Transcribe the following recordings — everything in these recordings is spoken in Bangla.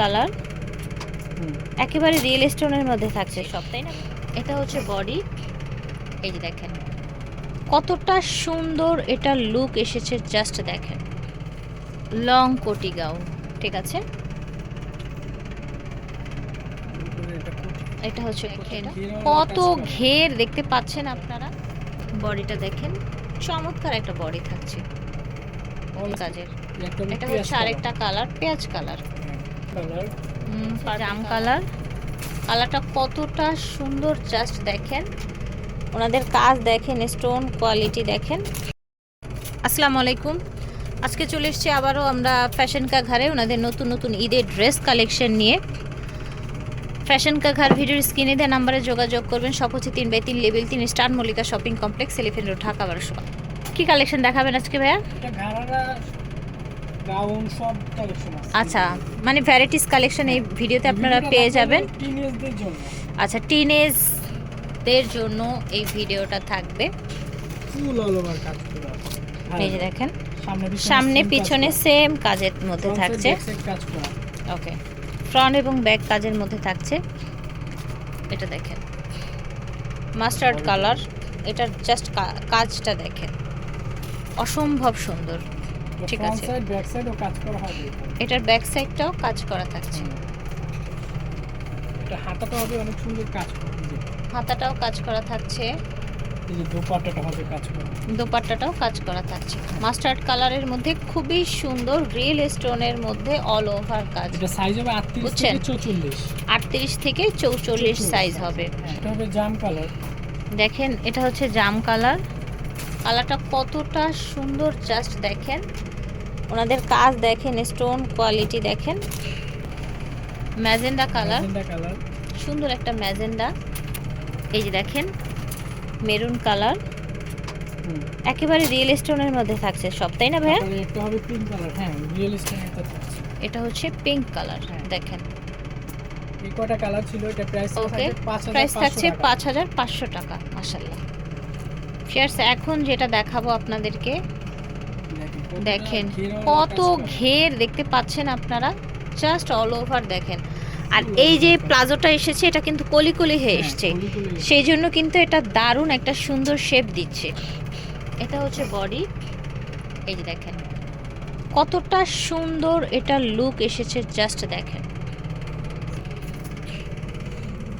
কালার। একেবারে রিয়েল স্টোনের মধ্যে থাকছে সব তাই না? এটা হচ্ছে বডি এই যে দেখেন কতটা সুন্দর এটা লুক এসেছে জাস্ট দেখেন। লং কোটি গাউন ঠিক আছে? এটা হচ্ছে কত ঘের দেখতে পাচ্ছেন আপনারা? বডিটা দেখেন চমৎকার একটা বডি থাকছে। কাজের। এটা হচ্ছে আরেকটা কালার পেঁয়াজ কালার জাম কালার কালারটা কতটা সুন্দর জাস্ট দেখেন। ওনাদের কাজ দেখেন স্টোন কোয়ালিটি দেখেন। আসসালামু আলাইকুম। আজকে চলে এসেছি আবারও আমরা ফ্যাশন কা ঘরে ওনাদের নতুন নতুন ঈদের ড্রেস কালেকশন নিয়ে। ফ্যাশন কা ঘর ভিডিওর স্ক্রিনে দেওয়া নাম্বারে যোগাযোগ করবেন সব হচ্ছে তিন বাই তিন লেভেল তিন star Mallika shopping complex elephant road Dhaka বারোশো। কি কালেকশন দেখাবেন আজকে ভাইয়া? গাউন সব কালেকশন আছে আচ্ছা মানে ভ্যারাইটিস কালেকশন এই ভিডিওতে আপনারা পেয়ে যাবেন। টিনেজদের জন্য। আচ্ছা টিনেজদের জন্য এই ভিডিওটা থাকবে। ফুল অল ওভার কাজ করা এই যে দেখেন সামনে পিছনে সামনে পিছনে করা। সেম কাজের মধ্যে থাকছে। ওকে ফ্রন্ট এবং ব্যাক কাজের মধ্যে থাকছে। এটা দেখেন মাস্টার্ড কালার এটার জাস্ট কাজটা দেখেন। অসম্ভব সুন্দর। ঠিক আছে। সাইড ব্যাক সাইডও কাজ করা হবে এটার ব্যাক সাইডটাও কাজ করা থাকছে। এটা হাতাটা হবে অনেক সুন্দর কাজ করা হাতাটাও কাজ করা থাকছে। দোপাট্টাটাও কাজ করা থাকছে। মাস্টার্ড কালারের মধ্যে খুবই সুন্দর রিয়েল স্টোনের মধ্যে অল ওভার কাজ। এটা সাইজ হবে 38 থেকে 44 আটত্রিশ থেকে চৌচল্লিশ সাইজ হবে। হ্যাঁ, এটা হবে জাম কালার দেখেন এটা হচ্ছে জাম কালার কালারটা কতটা সুন্দর জাস্ট দেখেন। ওনাদের কাজ দেখেন স্টোন কোয়ালিটি দেখেন। Magenta colour. সুন্দর একটা ম্যাজেন্ডা। এই যে দেখেন মেরুন কালার। একেবারে রিয়েল স্টোনের মধ্যে থাকছে সব তাই না ভাইয়া? কালার হ্যাঁ এটা হচ্ছে পিঙ্ক কালার হ্যাঁ। দেখেন। এই কটা কালার ছিল এটা প্রাইস ওকে থাকবে 5500 প্রাইস থাকছে পাঁচ হাজার পাঁচশো টাকা মাসাল্লাহ ফিয়ার্স এখন যেটা দেখাবো আপনাদেরকে দেখেন কত ঘের দেখতে পাচ্ছেন আপনারা জাস্ট অল ওভার দেখেন। আর এই যে প্লাজোটা এসেছে এটা কিন্তু কলিকলি হয়ে এসছে। সেই জন্য কিন্তু এটা দারুণ একটা সুন্দর শেপ দিচ্ছে। এটা হচ্ছে বডি এই যে দেখেন কতটা সুন্দর এটা লুক এসেছে জাস্ট দেখেন।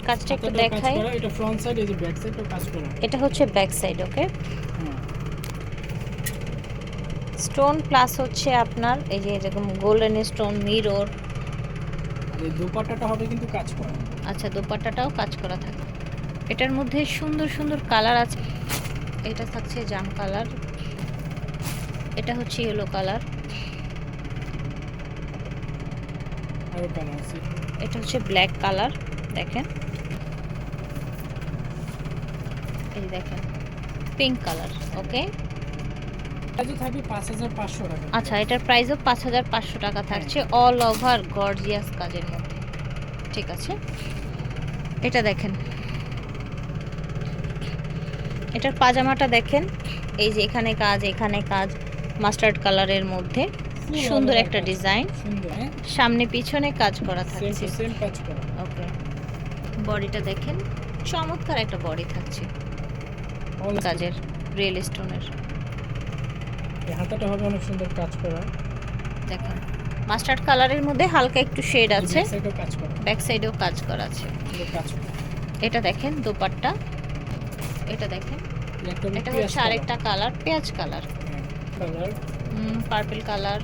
কাজটা একটু দেখাই। এটা ফ্রন্ট সাইড এই যে ব্যাক সাইডও কাজ করা। এটা হচ্ছে back side okay stone plus হচ্ছে আপনার এই যে এরকম গোল্ডেন স্টোন মিরর এই দোপাট্টাটা হবে কিন্তু কাজ করা। আচ্ছা দোপাট্টাটাও কাজ করা থাকে। এটার মধ্যে সুন্দর সুন্দর কালার আছে। এটা থাকছে জাম কালার এটা হচ্ছে ইয়েলো কালার এটা হচ্ছে ব্ল্যাক কালার দেখেন। এই যে দেখেন পিঙ্ক কালার ওকে প্রাইস থাকবে 5500 টাকা। আচ্ছা এটার প্রাইসও পাঁচ হাজার পাঁচশো টাকা থাকছে অল ওভার গর্জিয়াস কাজের মধ্যে। ঠিক আছে? এটা দেখেন। এটার পাজামাটা দেখেন। এই যে এখানে কাজ এখানে কাজ মাস্টার্ড কালারের মধ্যে। সুন্দর একটা ডিজাইন হ্যাঁ? সামনে পিছনে কাজ করা থাকছে। ওকে বডিটা দেখেন চমৎকার একটা বডি থাকছে। কাজের রিয়েল স্টোনের। হাতাটা হবে অনেক সুন্দর কাজ করা। দেখেন মাস্টার্ড কালারের মধ্যে হালকা একটু শেড আছে। ব্যাক সাইডেও কাজ করা। আছে। এটা দেখেন দোপাট্টা। এটা দেখেন এটা হচ্ছে আরেকটা কালার পেঁয়াজ কালার। কালার। Purple colour.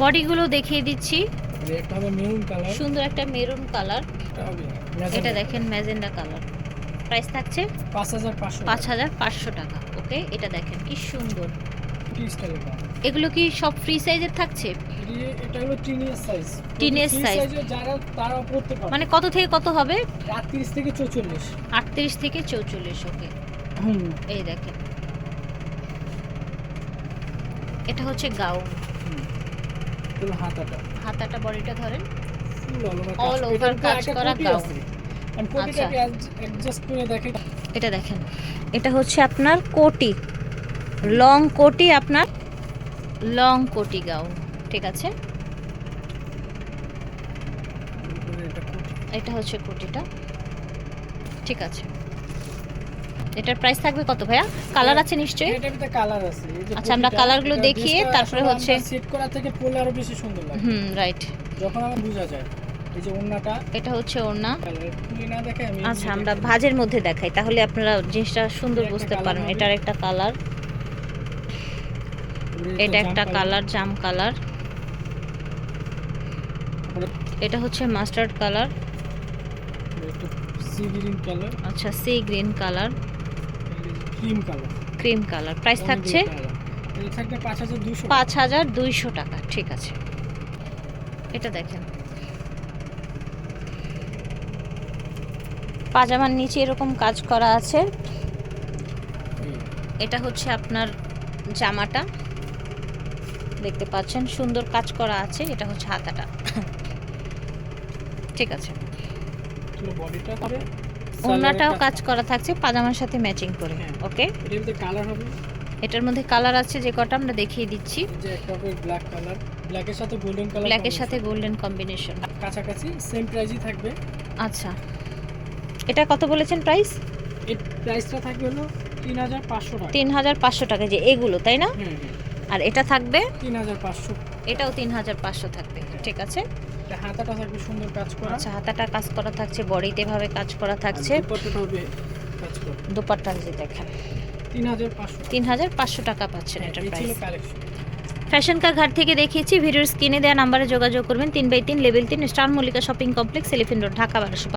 বডিগুলো দেখিয়ে দিচ্ছি। সুন্দর একটা মেরুন কালার এটা দেখেন ম্যাজেন্ডা কালার প্রাইস থাকছে 5500 পাঁচ হাজার পাঁচশো টাকা। ওকে এটা দেখেন কি সুন্দর। এগুলো কি সব ফ্রি সাইজের থাকছে? এটি- এটা হলো টিনেজ সাইজ Teenage size। যারা তারা পড়তে পারে মানে কত থেকে কত হবে? 38 থেকে 44 আটত্রিশ থেকে চৌচল্লিশ ওকে। হুম। এই দেখেন। এটা হচ্ছে গাউন। হাতাটা হাতাটা বডিটা ধরেন। অল ওভার কাজ। করা দেখে এটা দেখেন। এটা হচ্ছে আপনার কোটি। লং কোটি আপনার লং কোটি গাউন ঠিক আছে? এটা হচ্ছে কোটিটা। ঠিক আছে। এটার প্রাইস থাকবে কত ভাইয়া? কালার আছে নিশ্চয়ই? এটার ভিতরে কালার আছে। আচ্ছা, আমরা কালারগুলো দেখিয়ে তারপরে হচ্ছে- সেট করা থেকে পরলে আরও বেশি সুন্দর লাগে। হুম রাইট যখন আমার বোঝা যায় এই যে ওন্নাটা এটা হচ্ছে ওড়না। কালার না দেখে আমি আচ্ছা আমরা ভাজের মধ্যে দেখাই তাহলে আপনারা জিনিসটা সুন্দর বুঝতে পারবেন। এটার একটা কালার এটা একটা কালার জাম কালার এটা হচ্ছে mustard colour sea green colour আচ্ছা sea green colour cream colour. Cream colour. Price থাকছে পাঁচ হাজার দুইশো। টাকা। ঠিক আছে। এটা দেখেন। পাজামার নিচে এরকম কাজ করা আছে। এটা হচ্ছে আপনার জামাটা। দেখতে পাচ্ছেন সুন্দর কাজ করা আছে। এটা হচ্ছে হাতাটা। ঠিক আছে। বডিটা হবে ওড়নাটাও কাজ করা থাকছে পাজামার সাথে ম্যাচিং করে হ্যাঁ। ওকে এটার কালার হবে? এটার মধ্যে কালার আছে যে কটা আমরা দেখিয়ে দিচ্ছি। যে একটা হবে ব্ল্যাক কালার ব্ল্যাকের সাথে গোল্ডেন কালার ব্ল্যাকের সাথে গোল্ডেন কম্বিনেশন কাছাকাছি সেম প্রাইসই থাকবে। আচ্ছা। এটা কত বলেছেন প্রাইস এর প্রাইসটা থাকবে হলো তিন হাজার পাঁচশো টাকা। তিন হাজার পাঁচশো টাকা যে এগুলো তাই না? হ্যাঁ হ্যাঁ। আর এটা থাকবে? তিন হাজার পাঁচশো। এটাও তিন হাজার পাঁচশো থাকবে ঠিক আছে? এটা হাতাটা থাকবে সুন্দর কাজ করা। আচ্ছা হাতাটা কাজ করা থাকছে বডিতে ভাবে কাজ করা থাকছে। করা। দোপাট্টা যে দেখেন। তিন হাজার পাঁচশো টাকা। পাচ্ছেন এটা প্রাইস ফ্যাশন কা ঘাট থেকে দেখিয়েছি ভিডিওর স্ক্রিনে দেওয়া নাম্বারে যোগাযোগ করবেন তিন বাই তিন লেভেল তিন star Mallika shopping complex elephant road Dhaka বারোশো